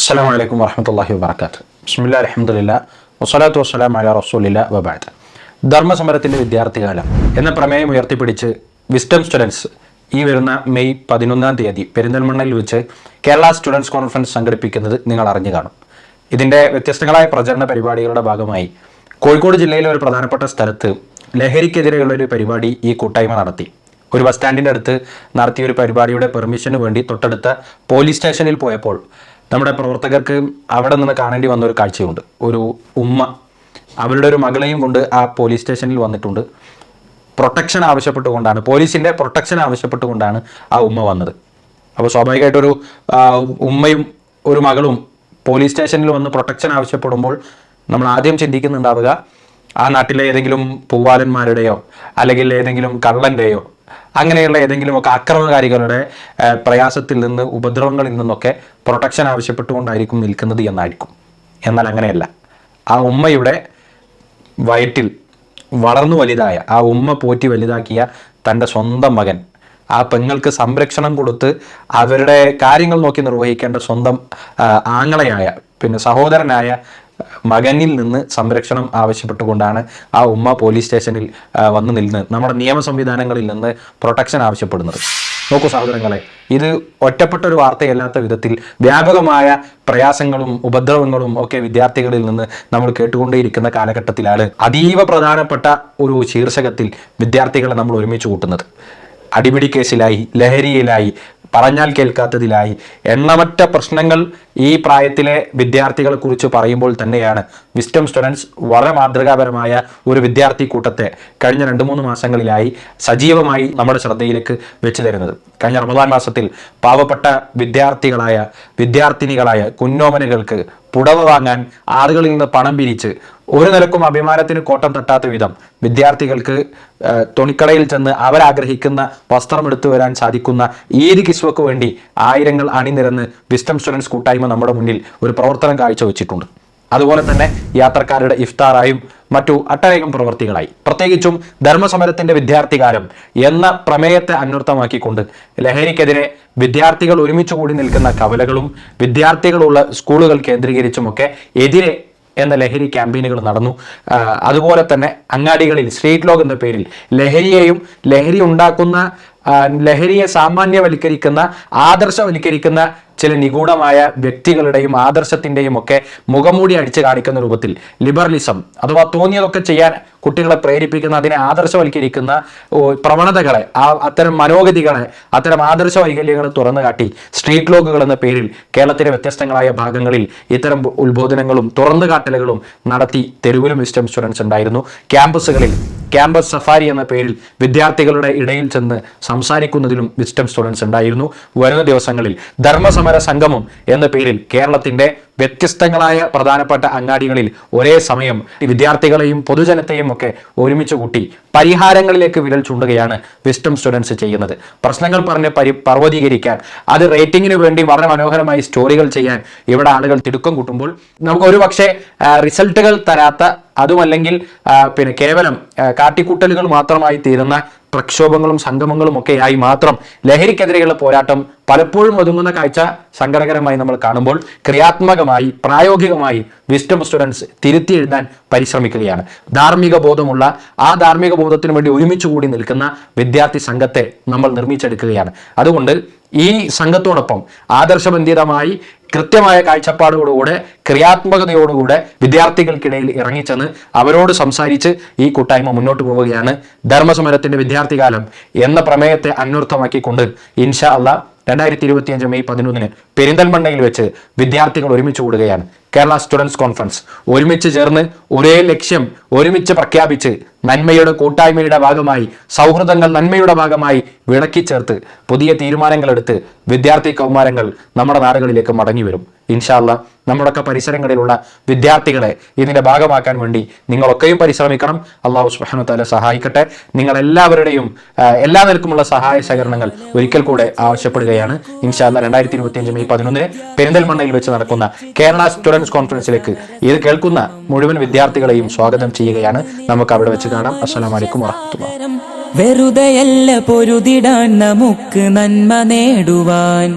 അസ്സാം വലൈക്കും വാഹമത്തല്ലാഹി വാബർക്കാത്ത് ബിസ്മില്ല അലഹമുല്ല വസ്സലാത്തു വസ്സലാം അല റസൂലില്ല വബാത്ത് ധർമ്മസമരത്തിന്റെ വിദ്യാർത്ഥികാലം എന്ന പ്രമേയം ഉയർത്തിപ്പിടിച്ച് വിസ്റ്റം സ്റ്റുഡൻസ് ഈ വരുന്ന മെയ് പതിനൊന്നാം തീയതി പെരിന്തൽമണ്ണയിൽ വെച്ച് കേരള സ്റ്റുഡൻസ് കോൺഫറൻസ് സംഘടിപ്പിക്കുന്നത് നിങ്ങൾ അറിഞ്ഞു കാണും. ഇതിന്റെ വ്യത്യസ്തങ്ങളായ പ്രചരണ പരിപാടികളുടെ ഭാഗമായി കോഴിക്കോട് ജില്ലയിലെ ഒരു പ്രധാനപ്പെട്ട സ്ഥലത്ത് ലഹരിക്കെതിരെയുള്ള ഒരു പരിപാടി ഈ കൂട്ടായ്മ നടത്തി. ഒരു ബസ് സ്റ്റാൻഡിന്റെ അടുത്ത് നടത്തിയ ഒരു പരിപാടിയുടെ പെർമിഷന് വേണ്ടി തൊട്ടടുത്ത പോലീസ് സ്റ്റേഷനിൽ പോയപ്പോൾ നമ്മുടെ പ്രവർത്തകർക്ക് അവിടെ നിന്ന് കാണേണ്ടി വന്ന ഒരു കാഴ്ചയുണ്ട്. ഒരു ഉമ്മ അവരുടെ ഒരു മകളെയും കൊണ്ട് ആ പോലീസ് സ്റ്റേഷനിൽ വന്നിട്ടുണ്ട്. പ്രൊട്ടക്ഷൻ ആവശ്യപ്പെട്ടുകൊണ്ടാണ് പോലീസിന്റെ പ്രൊട്ടക്ഷൻ ആവശ്യപ്പെട്ടുകൊണ്ടാണ് ആ ഉമ്മ വന്നത്. അപ്പോൾ സ്വാഭാവികമായിട്ടൊരു ഉമ്മയും ഒരു മകളും പോലീസ് സ്റ്റേഷനിൽ വന്ന് പ്രൊട്ടക്ഷൻ ആവശ്യപ്പെടുമ്പോൾ നമ്മൾ ആദ്യം ചിന്തിക്കുന്നുണ്ടാവുക ആ നാട്ടിലെ ഏതെങ്കിലും പൂവാലന്മാരുടെയോ അല്ലെങ്കിൽ ഏതെങ്കിലും കള്ളന്റെയോ അങ്ങനെയുള്ള ഏതെങ്കിലുമൊക്കെ ആക്രമണകാരികളുടെ ആ, പ്രയാസത്തിൽ നിന്ന് ഉപദ്രവങ്ങളിൽ നിന്നൊക്കെ പ്രൊട്ടക്ഷൻ ആവശ്യപ്പെട്ടുകൊണ്ടായിരിക്കും നിൽക്കുന്നത് എന്നായിരിക്കും. എന്നാൽ അങ്ങനെയല്ല. ആ ഉമ്മയുടെ വയറ്റിൽ വളർന്നു വലുതായ ആ ഉമ്മ പോറ്റി വലുതാക്കിയ തന്റെ സ്വന്തം മകൻ ആ പെങ്ങൾക്ക് സംരക്ഷണം കൊടുത്ത് അവരുടെ കാര്യങ്ങൾ നോക്കി നിർവഹിക്കേണ്ട സ്വന്തം ആങ്ങളയായ പിന്നെ സഹോദരനായ മകനിൽ നിന്ന് സംരക്ഷണം ആവശ്യപ്പെട്ടുകൊണ്ടാണ് ആ ഉമ്മ പോലീസ് സ്റ്റേഷനിൽ വന്നു നിന്ന് നമ്മുടെ നിയമ സംവിധാനങ്ങളിൽ നിന്ന് പ്രൊട്ടക്ഷൻ ആവശ്യപ്പെടുന്നത്. നോക്കൂ സഹോദരങ്ങളെ ഇത് ഒറ്റപ്പെട്ട ഒരു വാർത്തയല്ലാത്ത വിധത്തിൽ വ്യാപകമായ പ്രയാസങ്ങളും ഉപദ്രവങ്ങളും ഒക്കെ വിദ്യാർത്ഥികളിൽ നിന്ന് നമ്മൾ കേട്ടുകൊണ്ടേയിരിക്കുന്ന കാലഘട്ടത്തിലാണ് അതീവ പ്രധാനപ്പെട്ട ഒരു ശീർഷകത്തിൽ വിദ്യാർത്ഥികളെ നമ്മൾ ഒരുമിച്ച് കൂട്ടുന്നത്. അടിപിടി കേസിലായി ലഹരിയിലായി പറഞ്ഞാൽ കേൾക്കാത്തതിലായി. എണ്ണമറ്റ പ്രശ്നങ്ങൾ ഈ പ്രായത്തിലെ വിദ്യാർത്ഥികളെ കുറിച്ച് പറയുമ്പോൾ തന്നെയാണ്. വിസ്റ്റം സ്റ്റുഡൻസ് വളരെ മാതൃകാപരമായ ഒരു വിദ്യാർത്ഥി കൂട്ടത്തെ കഴിഞ്ഞ രണ്ട് മൂന്ന് മാസങ്ങളിലായി സജീവമായി നമ്മുടെ ശ്രദ്ധയിലേക്ക് വെച്ചു തരുന്നത്. കഴിഞ്ഞ റമദാൻ മാസത്തിൽ പാവപ്പെട്ട വിദ്യാർത്ഥികളായ വിദ്യാർത്ഥിനികളായ കുന്നോമനുകൾക്ക് പുടവ വാങ്ങാൻ ആളുകളിൽ നിന്ന് പണം പിരിച്ച് ഒരു നിലക്കും അഭിമാനത്തിന് കോട്ടം തട്ടാത്ത വിധം വിദ്യാർത്ഥികൾക്ക് തുണിക്കടയിൽ ചെന്ന് അവരാഗ്രഹിക്കുന്ന വസ്ത്രം എടുത്തു വരാൻ സാധിക്കുന്ന ഏത് കിസ്വക്ക് വേണ്ടി ആയിരങ്ങൾ അണിനിരന്ന് വിസ്റ്റം സ്റ്റുഡൻസ് കൂട്ടായ്മ നമ്മുടെ മുന്നിൽ ഒരു പ്രവർത്തനം കാഴ്ചവെച്ചിട്ടുണ്ട്. അതുപോലെ തന്നെ യാത്രക്കാരുടെ ഇഫ്താറായും മറ്റു അട്ടനേകം പ്രവർത്തികളായി പ്രത്യേകിച്ചും ധർമ്മസമരത്തിന്റെ വിദ്യാർത്ഥികാരം എന്ന പ്രമേയത്തെ അന്വർത്ഥമാക്കിക്കൊണ്ട് ലഹരിക്കെതിരെ വിദ്യാർത്ഥികൾ ഒരുമിച്ച് കൂടി നിൽക്കുന്ന കവലകളും വിദ്യാർത്ഥികളുള്ള സ്കൂളുകൾ കേന്ദ്രീകരിച്ചുമൊക്കെ എതിരെ എന്ന ലഹരി ക്യാമ്പയിനുകൾ നടന്നു. അതുപോലെ തന്നെ അങ്ങാടികളിൽ സ്ട്രീറ്റ് ലോഗ് എന്ന പേരിൽ ലഹരിയെയും ലഹരി ഉണ്ടാക്കുന്ന ലഹരിയെ സാമാന്യവൽക്കരിക്കുന്ന ആദർശവൽക്കരിക്കുന്ന ചില നിഗൂഢമായ വ്യക്തികളുടെയും ആദർശത്തിന്റെയും ഒക്കെ മുഖംമൂടി അടിച്ചു കാണിക്കുന്ന രൂപത്തിൽ ലിബറലിസം അഥവാ തോന്നിയതൊക്കെ ചെയ്യാൻ കുട്ടികളെ പ്രേരിപ്പിക്കുന്ന അതിനെ ആദർശവൽക്കരിക്കുന്ന പ്രവണതകളെ ആ അത്തരം മനോഗതികളെ അത്തരം ആദർശ വൈകല്യങ്ങൾ തുറന്നു കാട്ടി സ്ട്രീറ്റ് ലോഗുകൾ എന്ന പേരിൽ കേരളത്തിലെ വ്യത്യസ്തങ്ങളായ ഭാഗങ്ങളിൽ ഇത്തരം ഉത്ബോധനങ്ങളും തുറന്നു കാട്ടലുകളും നടത്തി തെരുവിലും വിസ്റ്റം സ്റ്റുഡൻസ് ഉണ്ടായിരുന്നു. ക്യാമ്പസുകളിൽ ക്യാമ്പസ് സഫാരി എന്ന പേരിൽ വിദ്യാർത്ഥികളുടെ ഇടയിൽ ചെന്ന് സംസാരിക്കുന്നതിലും വിസ്റ്റം സ്റ്റുഡൻസ് ഉണ്ടായിരുന്നു. വരുന്ന ദിവസങ്ങളിൽ ധർമ്മസമര സംഗമം എന്ന പേരിൽ കേരളത്തിന്റെ വ്യത്യസ്തങ്ങളായ പ്രധാനപ്പെട്ട അങ്ങാടികളിൽ ഒരേ സമയം വിദ്യാർത്ഥികളെയും പൊതുജനത്തെയും ഒക്കെ ഒരുമിച്ച് കൂട്ടി പരിഹാരങ്ങളിലേക്ക് വിരൽ ചൂണ്ടുകയാണ് വിസ്റ്റം സ്റ്റുഡൻസ് ചെയ്യുന്നത്. പ്രശ്നങ്ങൾ പറഞ്ഞ് പരി പർവതീകരിക്കാൻ അത് റേറ്റിംഗിന് വേണ്ടി വളരെ മനോഹരമായി സ്റ്റോറികൾ ചെയ്യാൻ ഇവിടെ ആളുകൾ തിടുക്കം കൂട്ടുമ്പോൾ നമുക്ക് ഒരുപക്ഷെ റിസൾട്ടുകൾ തരാത്ത അതുമല്ലെങ്കിൽ പിന്നെ കേവലം കാട്ടിക്കൂട്ടലുകൾ മാത്രമായി തീരുന്ന പ്രക്ഷോഭങ്ങളും സംഗമങ്ങളും ഒക്കെയായി മാത്രം ലഹരിക്കെതിരെയുള്ള പോരാട്ടം പലപ്പോഴും ഒതുങ്ങുന്ന കാഴ്ച സങ്കടകരമായി നമ്മൾ കാണുമ്പോൾ ക്രിയാത്മകമായി പ്രായോഗികമായി വിസ്റ്റം സ്റ്റുഡൻസ് തിരുത്തി എഴുതാൻ പരിശ്രമിക്കുകയാണ്. ധാർമ്മിക ബോധമുള്ള ആ ധാർമ്മിക ബോധത്തിന് വേണ്ടി ഒരുമിച്ച് കൂടി നിൽക്കുന്ന വിദ്യാർത്ഥി സംഘത്തെ നമ്മൾ നിർമ്മിച്ചെടുക്കുകയാണ്. അതുകൊണ്ട് ഈ സംഘത്തോടൊപ്പം ആദർശബന്ധിതമായി കൃത്യമായ കാഴ്ചപ്പാടോടുകൂടെ ക്രിയാത്മകതയോടുകൂടെ വിദ്യാർത്ഥികൾക്കിടയിൽ ഇറങ്ങിച്ചെന്ന് അവരോട് സംസാരിച്ച് ഈ കൂട്ടായ്മ മുന്നോട്ട് പോവുകയാണ് ധർമ്മസമരത്തിന്റെ വിദ്യാർത്ഥികാലം എന്ന പ്രമേയത്തെ അന്വർത്ഥമാക്കിക്കൊണ്ട് ഇൻഷാ അള്ളാ രണ്ടായിരത്തി ഇരുപത്തിയഞ്ച് മെയ് പതിനൊന്നിന് പെരിന്തൽമണ്ണയിൽ വെച്ച് വിദ്യാർത്ഥികൾ ഒരുമിച്ച് കൂടുകയാണ്. Kerala students conference. ഒരുമിച്ച് ചേർന്ന് ഒരേ ലക്ഷ്യം ഒരുമിച്ച് പ്രഖ്യാപിച്ച് നന്മയുടെ കൂട്ടായ്മയുടെ ഭാഗമായി സൗഹൃദങ്ങൾ നന്മയുടെ ഭാഗമായി വിളക്കി ചേർത്ത് പുതിയ തീരുമാനങ്ങൾ എടുത്ത് വിദ്യാർത്ഥി കൗമാരങ്ങൾ നമ്മുടെ നാടുകളിലേക്ക് മടങ്ങി വരും ഇൻഷാല്ല നമ്മുടെയൊക്കെ പരിസരങ്ങളിലുള്ള വിദ്യാർത്ഥികളെ ഇതിന്റെ ഭാഗമാക്കാൻ വേണ്ടി നിങ്ങളൊക്കെയും പരിശ്രമിക്കണം. അള്ളാഹു സുബ്ഹാനഹു തആല സഹായിക്കട്ടെ. നിങ്ങൾ എല്ലാവരുടെയും എല്ലാ നിലക്കുമുള്ള സഹായ സഹകരണങ്ങൾ ഒരിക്കൽ കൂടെ ആവശ്യപ്പെടുകയാണ്. ഇൻഷാല്ല രണ്ടായിരത്തി ഇരുപത്തിയഞ്ച് മെയ് പതിനൊന്നിന് പെരിന്തൽമണ്ണയിൽ വെച്ച് നടക്കുന്ന കേരള സ്റ്റുഡൻസ് കോൺഫറൻസിലേക്ക് ഇത് കേൾക്കുന്ന മുഴുവൻ വിദ്യാർത്ഥികളെയും സ്വാഗതം ചെയ്യുകയാണ്. നമുക്ക് അവിടെ വെച്ച് കാണാം. അലൈക്കും വറഹ്മത്തുള്ളാഹി വെറുതെയല്ല പൊരുതിടാൻ നമുക്ക് നന്മ നേടുവാൻ.